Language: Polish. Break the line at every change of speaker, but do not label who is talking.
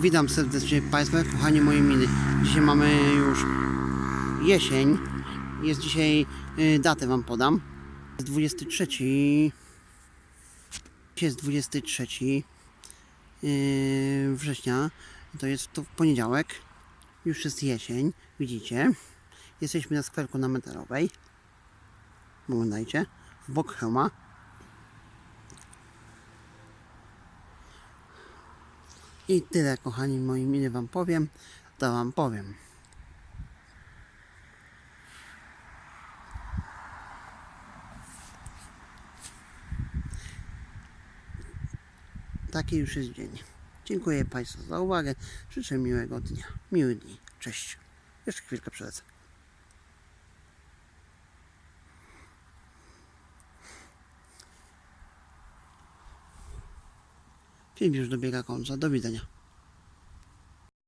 Witam serdecznie Państwa, kochani moje miny. Dzisiaj mamy już jesień. Jest dzisiaj, y, datę Wam podam. Jest 23. Dzisiaj jest 23 y, września. To jest to poniedziałek. Już jest jesień, widzicie. Jesteśmy na skwerku na Metarowej. Oglądajcie. W bok hełma. I tyle, kochani moi, ile wam powiem, to wam powiem. Taki już jest dzień. Dziękuję Państwu za uwagę. Życzę miłego dnia. Miły dni. Cześć. Jeszcze chwilkę przelecę. Film już dobiega końca. Do widzenia.